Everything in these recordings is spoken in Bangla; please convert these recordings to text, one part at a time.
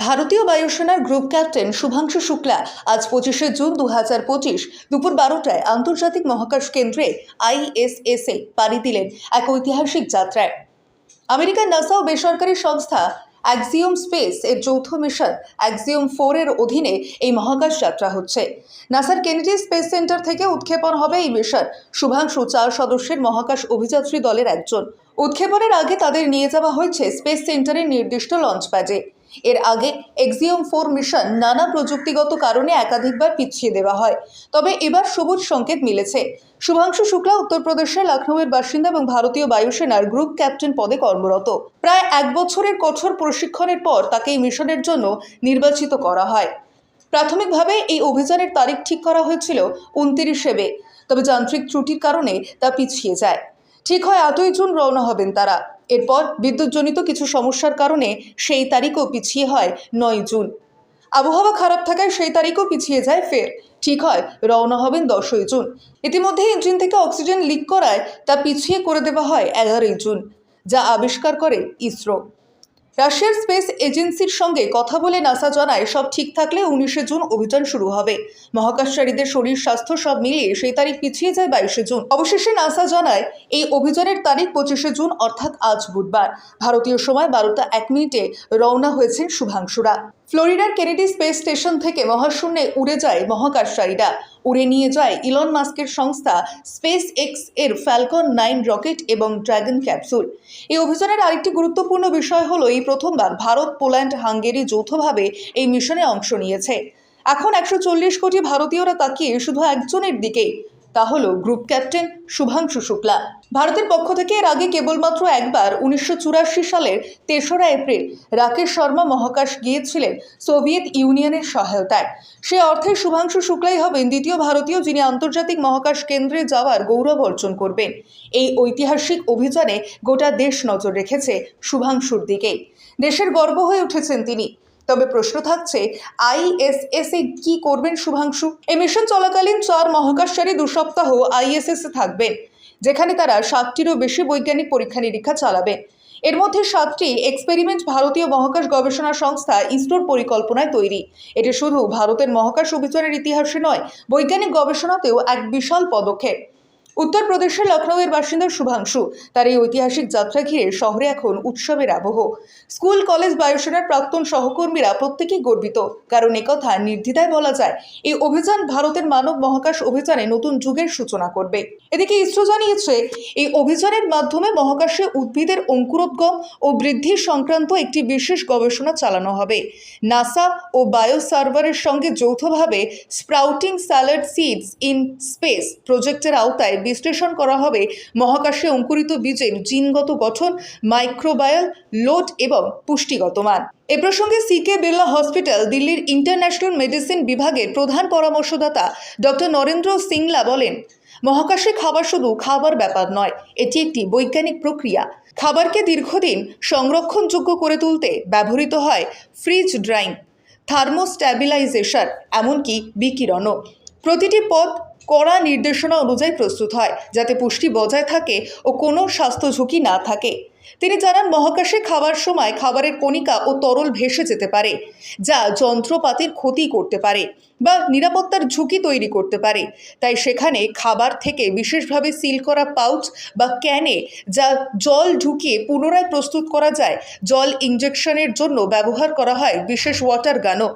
ভারতীয় বায়ুসেনার গ্রুপ ক্যাপ্টেন শুভাংশু শুক্লা আজ পঁচিশে জুন দু হাজার পঁচিশ দুপুর বারোটায় আন্তর্জাতিক মহাকাশ কেন্দ্রে আইএসএসে পাড়ি দিলেন এক ঐতিহাসিক যাত্রায়। আমেরিকার নাসা ও বেসরকারি সংস্থা অ্যাক্সিওম স্পেস এর যৌথ মিশন অ্যাক্সিওম ফোর এর অধীনে এই মহাকাশ যাত্রা হচ্ছে। নাসার কেনেডি স্পেস সেন্টার থেকে উৎক্ষেপণ হবে এই মিশন। শুভাংশু চার সদস্যের মহাকাশ অভিযাত্রী দলের একজন। উৎক্ষেপণের আগে তাদের নিয়ে যাওয়া হয়েছে স্পেস সেন্টারের নির্দিষ্ট লঞ্চ প্যাডে। এর আগে এক্সিওম ফোর মিশন নানা প্রযুক্তিগত কারণে একাধিকবার পিছিয়ে দেওয়া হয়। তবে এবার সবুজ সংকেত মিলেছে। শুভাংশু শুক্লা উত্তরপ্রদেশের লখনৌয়ের বাসিন্দা এবং ভারতীয় বায়ুসেনার গ্রুপ ক্যাপ্টেন পদে কর্মরত। প্রায় এক বছরের কঠোর প্রশিক্ষণের পর তাকে এই মিশনের জন্য নির্বাচিত করা হয়। প্রাথমিকভাবে এই অভিযানের তারিখ ঠিক করা হয়েছিল উনতিরিশে মে, তবে যান্ত্রিক ত্রুটির কারণে তা পিছিয়ে যায়। ঠিক হয় আটই জুন রওনা হবেন তারা। এরপর বিদ্যুৎজনিত কিছু সমস্যার কারণে সেই তারিখও পিছিয়ে হয় নয় জুন। আবহাওয়া খারাপ থাকায় সেই তারিখও পিছিয়ে যায় ফের। ঠিক হয়, রওনা হবেন দশই জুন। ইতিমধ্যে ইঞ্জিন থেকে অক্সিজেন লিক করায় তা পিছিয়ে করে দেওয়া হয় এগারোই জুন, যা আবিষ্কার করে ইসরো। রাশিয়ার স্পেস এজেন্সির সঙ্গে কথা বলে নাসা জানায়, সব ঠিক থাকলে উনিশে জুন অভিযান শুরু হবে। মহাকাশচারীদের শরীর, স্বাস্থ্য সব মিলিয়ে সেই তারিখ পিছিয়ে যায় বাইশে জুন। অবশেষে নাসা জানায়, এই অভিযানের তারিখ পঁচিশে জুন, অর্থাৎ আজ বুধবার। ভারতীয় সময় বারোটা এক মিনিটে রওনা হয়েছেন শুভাংশুরা। ফ্লোরিডার কেনেডি স্পেস স্টেশন থেকে মহাশূন্যে উড়ে যায় মহাকাশচারীরা। উড়ে নিয়ে যায় ইলন মাস্কের সংস্থা স্পেস এক্সের ফ্যালকন নাইন রকেট এবং ড্রাগন ক্যাপসুল। এই অভিযানের আরেকটি গুরুত্বপূর্ণ বিষয় হলো এই প্রথমবার ভারত, পোল্যান্ড, হাঙ্গেরি যৌথভাবে এই মিশনে অংশ নিয়েছে। এখন একশো চল্লিশ কোটি ভারতীয়রা তাকিয়ে শুধু একজনের দিকেই তা হল গ্রুপ ক্যাপ্টেন শুভাংশু শুক্লা। ভারতের পক্ষ থেকে এর আগে কেবলমাত্র একবার উনিশশো চুরাশি সালের তেসরা এপ্রিল রাকেশ শর্মা মহাকাশ গিয়েছিলেন সোভিয়েত ইউনিয়নের সহায়তায়। সে অর্থে শুভাংশু শুক্লাই হবেন দ্বিতীয় ভারতীয় যিনি আন্তর্জাতিক মহাকাশ কেন্দ্রে যাওয়ার গৌরব অর্জন করবেন। এই ঐতিহাসিক অভিযানে গোটা দেশ নজর রেখেছে শুভাংশুর দিকেই। দেশের গর্ব হয়ে উঠেছেন তিনি। তবে প্রশ্ন থাকছে আইএসএস এ কি করবেন শুভাংশু? এই মিশন চলাকালীন চার মহাকাশচারী দু সপ্তাহ আইএসএস এ থাকবেন, যেখানে তারা সাতটিরও বেশি বৈজ্ঞানিক পরীক্ষা নিরীক্ষা চালাবে। এর মধ্যে সাতটি এক্সপেরিমেন্ট ভারতীয় মহাকাশ গবেষণা সংস্থা ইসরোর পরিকল্পনায় তৈরি। এটি শুধু ভারতের মহাকাশ অভিযানের ইতিহাসে নয়, বৈজ্ঞানিক গবেষণাতেও এক বিশাল পদক্ষেপ। উত্তরপ্রদেশের লখনৌয়ের বাসিন্দা শুভাংশু তার এই ঐতিহাসিক যাত্রা ঘিরে শহরে এখন উৎসবের আবহ। স্কুল, কলেজ, বায়ুসেনার প্রাক্তন সহকর্মীরা প্রত্যেকেই গর্বিত, কারণ একথা নির্দ্বিধায় বলা যায়, এই অভিযান ভারতের মানব মহাকাশ অভিযানে নতুন যুগের সূচনা করবে। এদিকে ইসরো জানিয়েছে, এই অভিযানের মাধ্যমে মহাকাশে উদ্ভিদের অঙ্কুরোদ্গম ও বৃদ্ধি সংক্রান্ত একটি বিশেষ গবেষণা চালানো হবে। নাসা ও বায়ো সার্ভারের সঙ্গে যৌথভাবে sprouting salad seeds in space প্রজেক্টের আওতায় বিশ্লেষণ করা হবে মহাকাশে অঙ্কুরিত বীজের জিনগত গঠন মাইক্রোবায়াল লোড এবং পুষ্টিগত মান। এ প্রসঙ্গে সিকে বিড়লা হসপিটাল দিল্লির ইন্টারন্যাশনাল মেডিসিন বিভাগের প্রধান পরামর্শদাতা ডক্টর নরেন্দ্র সিংলা বলেন, মহাকাশে খাবার শুধু খাবার ব্যাপার নয়, এটি একটি বৈজ্ঞানিক প্রক্রিয়া। খাবারকে দীর্ঘদিন সংরক্ষণযোগ্য করে তুলতে ব্যবহৃত হয় ফ্রিজ ড্রাইং, থার্মোস্ট্যাবিলাইজেশন, এমনকি বিকিরণও। প্রতিটি পদ কড়া নির্দেশনা অনুযায়ী প্রস্তুত হয়, যাতে পুষ্টি বজায় থাকে ও কোনো স্বাস্থ্য ঝুঁকি না থাকে। তিনি জানান, মহাকাশে খাবার সময় খাবারের কণিকা ও তরল ভেসে যেতে পারে, যা যন্ত্রপাতির ক্ষতি করতে পারে বা নিরাপত্তার ঝুঁকি তৈরি করতে পারে। তাই সেখানে খাবার থেকে বিশেষভাবে সিল করা পাউচ বা ক্যানে, যা জল ঢুকিয়ে পুনরায় প্রস্তুত করা যায়, জল ইঞ্জেকশনের জন্য ব্যবহার করা হয়, বিশেষ ওয়াটার গানও।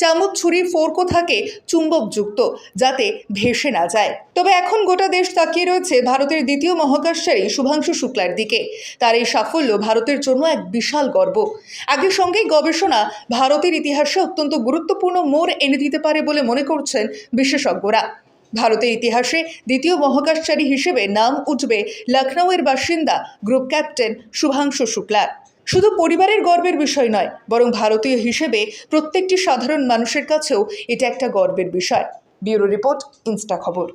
চামচ ছুরির ফোর্কও থাকে চুম্বকযুক্ত, যাতে ভেসে না যায়। তবে এখন গোটা দেশ তাকিয়ে রয়েছে ভারতের দ্বিতীয় মহাকাশচারী শুভাংশু শুক্লার দিকে। তার এই সাফল্য ভারতের জন্য এক বিশাল গর্ব। আগের সঙ্গেই গবেষণা ভারতের ইতিহাসে অত্যন্ত গুরুত্বপূর্ণ মোড় এনে দিতে পারে বলে মনে করছেন বিশেষজ্ঞরা। ভারতের ইতিহাসে দ্বিতীয় মহাকাশচারী হিসেবে নাম উঠবে লখনৌয়ের বাসিন্দা গ্রুপ ক্যাপ্টেন শুভাংশু শুক্লার। শুধু পরিবারের গর্বের বিষয় নয়, বরং ভারতীয় হিসেবে প্রত্যেকটি সাধারণ মানুষের কাছেও এটা একটা গর্বের বিষয়। ব্যুরো রিপোর্ট, ইনস্টা খবর।